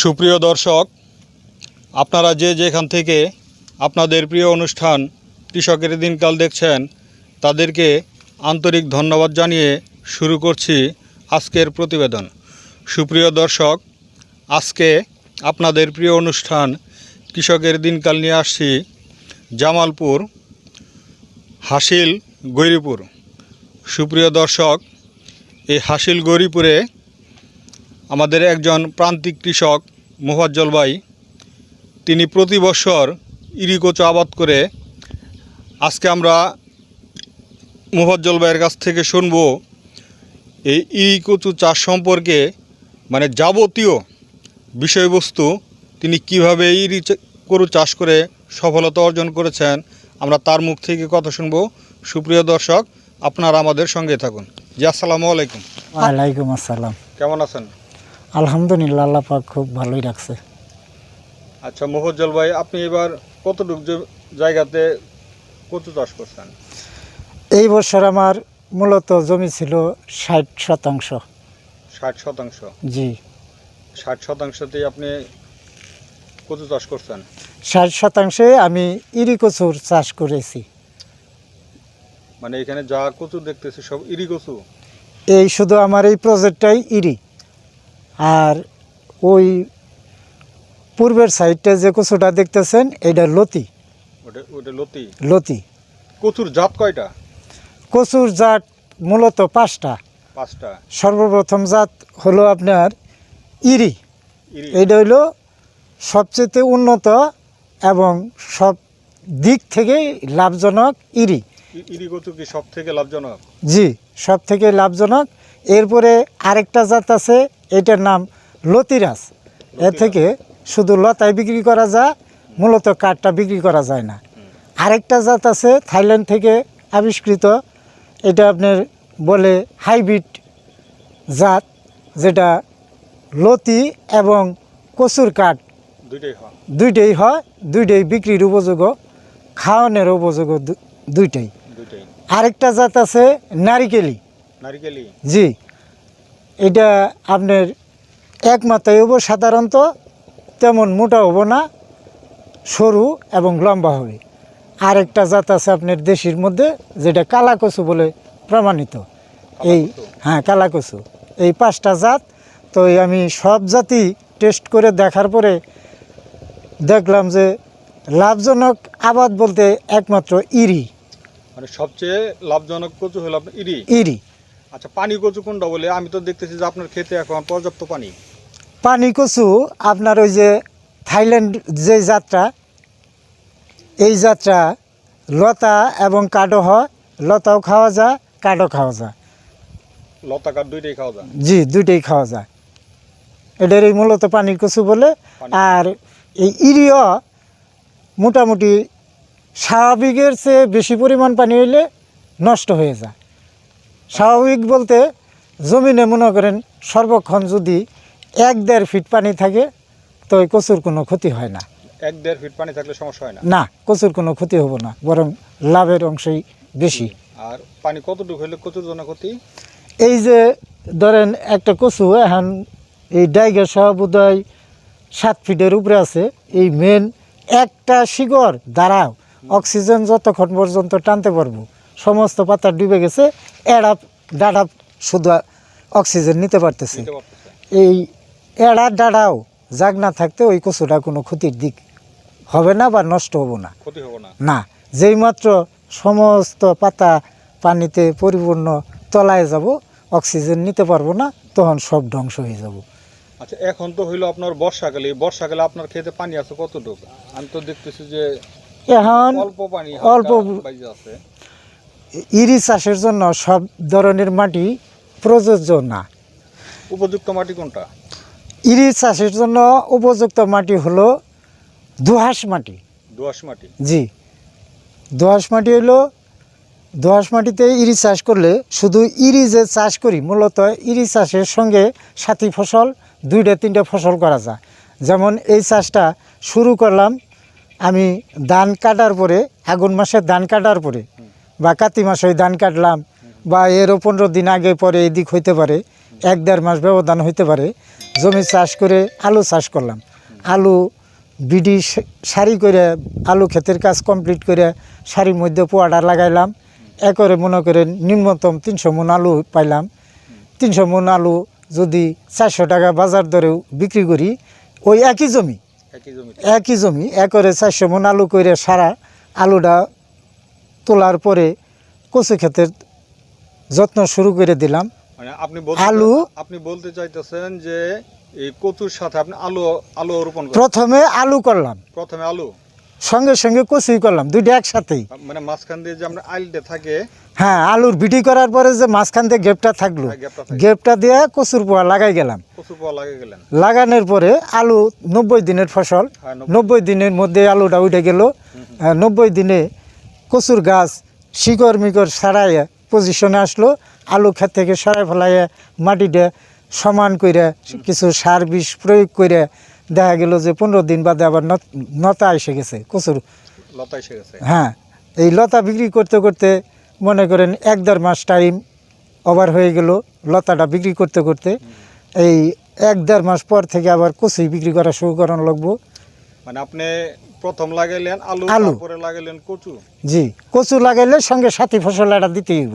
সুপ্রিয় দর্শক, আপনারা যে যেখান থেকে আপনাদের প্রিয় অনুষ্ঠান কৃষকের দিনকাল দেখছেন, তাদেরকে আন্তরিক ধন্যবাদ জানিয়ে শুরু করছি আজকের প্রতিবেদন। সুপ্রিয় দর্শক, আজকে আপনাদের প্রিয় অনুষ্ঠান কৃষকের দিনকাল নিয়ে আসছি জামালপুর, হাসিল, গৈরিপুর। সুপ্রিয় দর্শক, এই হাসিল গৌরীপুরে আমাদের একজন প্রান্তিক কৃষক মোফাজ্জল ভাই, তিনি প্রতি বছর ইরিকোচা আবাদ করে আজকে আমরা মোফাজ্জল ভাইয়ের কাছ থেকে শুনব এই ইরিকচু চাষ সম্পর্কে মানে যাবতীয় বিষয়বস্তু, তিনি কীভাবে ইরি গরু চাষ করে সফলতা অর্জন করেছেন, আমরা তার মুখ থেকে কথা শুনব। সুপ্রিয় দর্শক আপনারা আমাদের সঙ্গে থাকুন। জি আসসালামু আলাইকুম। ওয়ালাইকুম আসসালাম। কেমন আছেন? আলহামদুলিল্লাহ আল্লাহ পাক খুব ভালোই রাখছে। আচ্ছা মোহজ্জল ভাই আপনি এবার কতটুকু জায়গাতে কচু চাষ করছেন? এই বছর আমার মূলত জমি ছিল ষাট শতাংশ। ষাট শতাংশ? জি। ষাট শতাংশতেই আপনি কচু চাষ করছেন? ষাট শতাংশে আমি ইরি কচুর চাষ করেছি। মানে এখানে যা কচু দেখতেছি সব ইরি কচু। এই শুধু আমার এই প্রজেক্টটাই ইরি। আর ওই পূর্বের সাইডটা যে কচুটা দেখতেছেন এটা লতি। ওটা লতি? লতি। কচুর জাত কয়টা? কচুর জাত মূলত পাঁচটা। পাঁচটা। সর্বপ্রথম জাত হলো আপনার ইরি। এইটা হইল সবচেয়ে উন্নত এবং সব দিক থেকে লাভজনক ইরি। কি সব থেকে লাভজনক? জি সব থেকে লাভজনক। এরপরে আরেকটা জাত আছে এটার নাম লতিরাজ। এর থেকে শুধু লতায় বিক্রি করা যায় মূলত কাঠটা বিক্রি করা যায় না। আরেকটা জাত আছে থাইল্যান্ড থেকে আবিষ্কৃত। এটা আপনার বলে হাইব্রিড জাত যেটা লতি এবং কচুর কাঠ দুইটাই হয়। দুইটাই হয় দুইটাই বিক্রির উপযোগ খাওয়ানোর উপযোগ দুইটাই। আরেকটা জাত আছে নারিকেলি। নারিকেলি। জি। এটা আপনার এক মাথায় হব সাধারণত তেমন মোটা হব না সরু এবং লম্বা হবে। আরেকটা জাত আছে আপনার দেশির মধ্যে যেটা কালাকচু বলে প্রমাণিত। এই? হ্যাঁ কালাকচু এই পাঁচটা জাত তো এই আমি সব জাতি টেস্ট করে দেখার পরে দেখলাম যে লাভজনক আবাদ বলতে একমাত্র ইরি। মানে সবচেয়ে লাভজনক কচু হলো আপনার ইরি। ইরি। আচ্ছা পানি কচু কোনটা বলে? আমি তো দেখতেছি যে আপনার খেতে এখন পর্যাপ্ত পানি। পানি কচু আপনার ওই যে থাইল্যান্ড যে যাত্রা এই যাত্রা লতা এবং কাডো হয় লতাও খাওয়া যায় কাডো খাওয়া যায়। লতা কাঠ দুইটাই খাওয়া যায়? জি দুইটাই খাওয়া যায়। এটারই মূলত পানির কচু বলে। আর এই ইরিও মোটামুটি স্বাভাবিকের চেয়ে বেশি পরিমাণ পানি হইলে নষ্ট হয়ে যায়। স্বাভাবিক বলতে জমিনে মনে করেন সর্বক্ষণ যদি এক দেড় ফিট পানি থাকে তো ওই কচুর কোনো ক্ষতি হয় না। এক দেড় ফিট পানি থাকলে সমস্যা হয় না? না কচুর কোনো ক্ষতি হব না বরং লাভের অংশই বেশি। আর পানি কতটুকু হলে কচুর জন্য ক্ষতি? এই যে ধরেন একটা কচু এখন এই ডাইগা সহ বোধহয় সাত ফিটের উপরে আছে এই মেন একটা শিকড় দ্বারাও অক্সিজেন যতক্ষণ পর্যন্ত টানতে পারব সমস্ত পাতা ডুবে গেছে এড়া ডাডা শুধু অক্সিজেন নিতে পারতেছে। এই এড়া ডাডাও জাগ না থাকতে ওই কচুটা কোনো ক্ষতির দিক হবে না বা নষ্ট হব না। না। না যেই মাত্র সমস্ত পাতা পানিতে পরিপূর্ণ তলায় যাব অক্সিজেন নিতে পারব না তখন সব ধ্বংস হয়ে যাব। আচ্ছা এখন তো হইল আপনার বর্ষাকালে। বর্ষাকালে আপনার খেতে পানি আছে কতটুকু? আমি তো দেখতেছি যে এখন অল্প ইরি চাষের জন্য সব ধরনের মাটি প্রযোজ্য না। উপযুক্ত মাটি কোনটা? ইরি চাষের জন্য উপযুক্ত মাটি হলো দোহাস মাটি। দোআঁশ মাটি? জি। দোআঁশ মাটি হলো দোআঁশ মাটিতে ইরি চাষ করলে শুধু ইরি যে চাষ করি মূলত ইরি চাষের সঙ্গে সাথী ফসল দুইটা তিনটা ফসল করা যায়। যেমন এই চাষটা শুরু করলাম আমি ধান কাটার পরে আগুন মাসে ধান কাটার পরে বা কাতি মাসে ধান কাটলাম বা এরও পনেরো দিন আগে পরে এদিক হইতে পারে, এক দেড় মাস ব্যবধান হইতে পারে, জমি চাষ করে আলু চাষ করলাম। আলু বিডি সারি করে আলু ক্ষেতের কাজ কমপ্লিট করে সারির মধ্যে পোয়াটা লাগাইলাম। একরে মনে করেন নিম্নতম তিনশো মন আলু পাইলাম। তিনশো মন আলু যদি চারশো টাকা বাজার দরেও বিক্রি করি, ওই একই জমি। একই জমি? একরে চারশো মন আলু করে সারা আলুটা তোলার পরে কচু ক্ষেতের যত্ন শুরু করে দিলাম। মানে আপনি আলু- আপনি বলতে চাইতেছেন যে এই কচুর সাথে আপনি আলু আলু রোপণ প্রথমে আলু করলাম। প্রথমে আলু? সঙ্গে সঙ্গে কচুই করলাম দুইটা একসাথেই। মানে মাঝখান দিয়ে যে আমরা আইলটা থাকে হ্যাঁ আলুর বিটি করার পরে যে মাঝখান দিয়ে গেপটা থাকল হ্যাঁ, গ্যাপটা গেপটা দিয়ে কচুর পোয়া লাগাই গেলাম। লাগানোর পরে আলু নব্বই দিনের ফসল হ্যাঁ, নব্বই। নব্বই দিনের মধ্যে আলুটা উঠে গেল। নব্বই দিনে কচুর গাছ শিকড় মিকড় সারাইয়া পজিশনে আসলো। আলু ক্ষেত থেকে সরাই ফেলাইয়া মাটিটা সমান করে কিছু সার বিষ প্রয়োগ করে দেখা গেল যে পনেরো দিন বাদে আবার নতা এসে গেছে কচুর। লতা এসে গেছে। হ্যাঁ এই লতা বিক্রি করতে করতে মনে করেন এক দেড় মাস টাইম ওভার হয়ে গেল লতাটা বিক্রি করতে করতে। এই এক দেড় মাস পর থেকে আবার কচুই বিক্রি করা শুরু করানো লাগবো। মানে আপনি প্রথম লাগাইলেন আলু আলু। তারপরে লাগাইলেন কচু? জি কচু লাগাইলে সঙ্গে সাথী ফসল এটা দিতে হইব।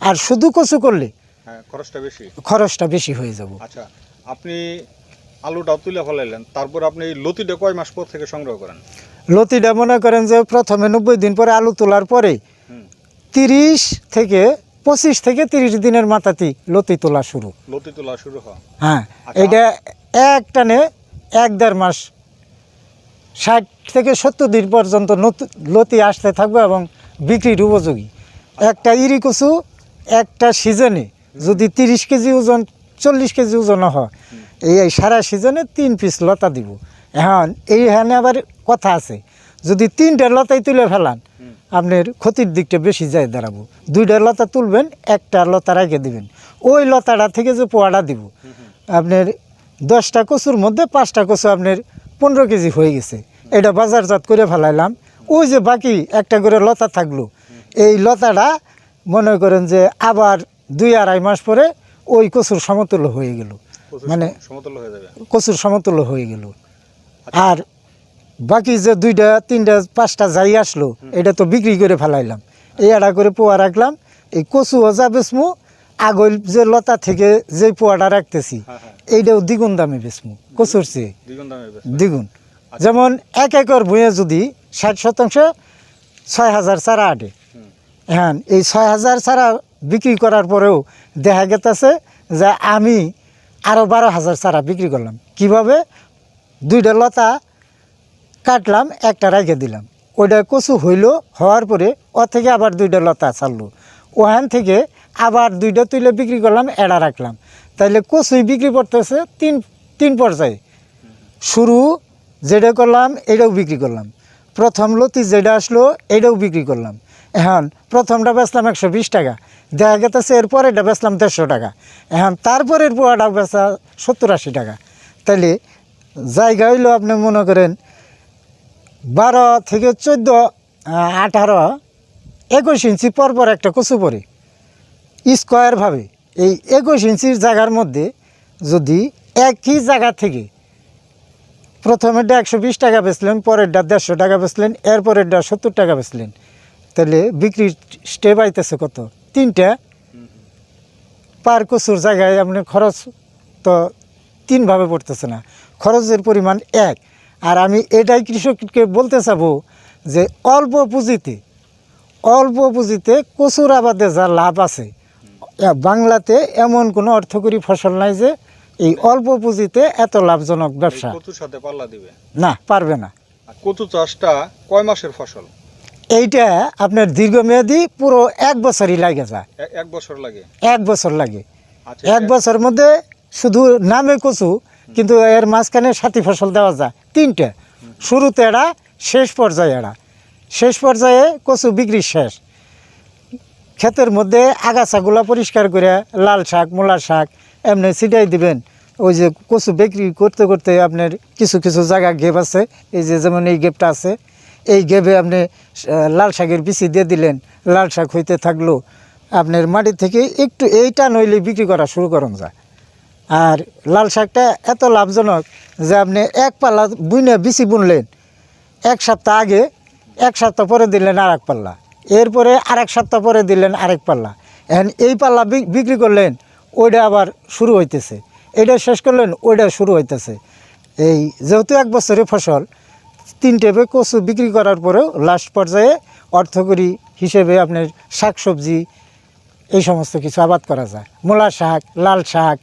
আর শুধু কচু করলে হ্যাঁ খরচটা বেশি? খরচটা বেশি হয়ে যাব। আচ্ছা আপনি আলুটা তুলে ফেলাইলেন। তারপর আপনি এই লতিটা কয় মাস পর থেকে সংগ্রহ করেন? লতিটা মনে করেন যে প্রথমে নব্বই দিন পরে আলু তোলার পরে তিরিশ থেকে পঁচিশ থেকে তিরিশ দিনের মাথাতেই লতি তোলা শুরু। লতি তোলা শুরু হয়। হ্যাঁ আচ্ছা। এটা এক টানে এক দেড় মাস ষাট থেকে সত্তর দিন পর্যন্ত নতু- লতি আসতে থাকবে এবং বিক্রির উপযোগী। একটা ইরি কচু একটা সিজনে যদি তিরিশ কেজি ওজন চল্লিশ কেজি ওজন হয় এই এই সারা সিজনে তিন পিস লতা দিব। এখন এইখানে আবার কথা আছে যদি তিনটা লতাই তুলে ফেলান আপনার ক্ষতির দিকটা বেশি যায় দাঁড়াবো। দুইটা লতা তুলবেন একটা লতা রেখে দিবেন। ওই লতাটা থেকে যে পোয়াটা দিব আপনার দশটা কচুর মধ্যে পাঁচটা কচু আপনার পনেরো কেজি হয়ে গেছে। এটা বাজারজাত করে ফেলাইলাম। ওই যে বাকি একটা করে লতা থাকল এই লতাটা মনে করেন যে আবার দুই আড়াই মাস পরে ওই কচুর সমতুল্য হয়ে গেল। মানে হয়ে যাবে। কচুর সমতুল্য হয়ে গেল। আর বাকি যে দুইটা তিনটা পাঁচটা যাই আসলো এটা তো বিক্রি করে ফেলাইলাম। এই আড়া করে পোয়া রাখলাম। এই কচু অজা বেসমু আগল যে লতা থেকে যে পোয়াটা রাখতেছি হ্যাঁ হ্যাঁ। এইটাও দ্বিগুণ দামে বেসমু কচুর চেয়ে। দ্বিগুণ। দ্বিগুণ। যেমন এক একর ভুঁয়ে যদি ষাট শতাংশ ছয় হাজার চারা আটে। হ্যাঁ এই ছয় হাজার চারা বিক্রি করার পরেও দেখা গেতেছে যে আমি আরও বারো হাজার চারা বিক্রি করলাম। কীভাবে? দুইটা লতা কাটলাম, একটা রেখে দিলাম। ওইটা কচু হইল, হওয়ার পরে ও থেকে আবার দুইটা লতা ছাড়লো। ওখান থেকে আবার দুইটা তুলে বিক্রি করলাম, এড়া রাখলাম। তাইলে কচুই বিক্রি করতেছে তিন তিন পর্যায়ে। শুরু যেটা করলাম, এটাও বিক্রি করলাম। প্রথম লতি যেটা আসলো, এটাও বিক্রি করলাম। এখন প্রথমটা বেচলাম একশো বিশ টাকা, দেখা গেতেছে এরপর এটা বেচলাম দেড়শো টাকা। এখন তারপরের পোয়াটা বেচা সত্তর আশি টাকা। তাইলে জায়গা হইল আপনি মনে করেন বারো থেকে চোদ্দ আঠারো, একুশ ইঞ্চি পরপর একটা কচু পরে। স্কোয়ারভাবে এই একুশ ইঞ্চির জায়গার মধ্যে যদি একই জায়গা থেকে প্রথমেরটা একশো বিশ টাকা বেচলেন, পরেরটা দেড়শো টাকা বেচলেন, এরপরেরটা সত্তর টাকা বেচলেন। তাহলে বিক্রি স্টেপ আইতেছে কত? তিনটা। পার কচুর জায়গায় আপনার খরচ তো তিনভাবে পড়তেছে না। খরচের পরিমাণ এক। আর আমি এটাই কৃষককে বলতে চাবো যে অল্প পুঁজিতে অল্প পুঁজিতে কচুর আবাদে যা লাভ আছে বাংলাতে এমন কোনো অর্থকরী ফসল নাই যে এই অল্প পুঁজিতে এত লাভজনক ব্যবসা। কচুর সাথে পাল্লা দিবে? না পারবে না। কচু চাষটা কয় মাসের ফসল? এইটা আপনার দীর্ঘমেয়াদী পুরো এক বছরই লাগে যায় এক বছর লাগে? এক বছর লাগে। আচ্ছা এক বছর মধ্যে শুধু নামে কচু কিন্তু এর মাঝখানে সাথী ফসল দেওয়া যায় তিনটে। শুরুতে এরা শেষ পর্যায়ে এরা। শেষ পর্যায়ে কচু বিক্রি শেষ। ক্ষেতের মধ্যে আগাছাগুলা পরিষ্কার করে লাল শাক মূলার শাক এমনি ছিটাই দিবেন। ওই যে কচু বিক্রি করতে করতে আপনার কিছু কিছু জায়গা গেপ আছে। এই যে যেমন এই গেপটা আছে। এই গেপে আপনি লাল শাকের বিচি দিয়ে দিলেন, লাল শাক হইতে থাকল, আপনার মাটি থেকে একটু এইটা নইলে বিক্রি করা শুরু করুন যায় আর লাল শাকটা এত লাভজনক যে আপনি এক পাল্লা বুনে বিচি বুনলেন, এক সপ্তাহ আগে, এক সপ্তাহ পরে দিলেন আর এক পাল্লা, এরপরে আরেক সপ্তাহ পরে দিলেন আরেক পাল্লা। এখন এই পাল্লা বিক্রি করলেন, ওইটা আবার শুরু হইতেছে। এটা শেষ করলেন, ওইটা শুরু হইতেছে। এই যেহেতু এক বছরের ফসল তিন টেপে কচু বিক্রি করার পরেও লাস্ট পর্যায়ে অর্থকরী হিসেবে আপনার শাকসবজি এই সমস্ত কিছু আবাদ করা যায়। মূলা শাক, লাল শাক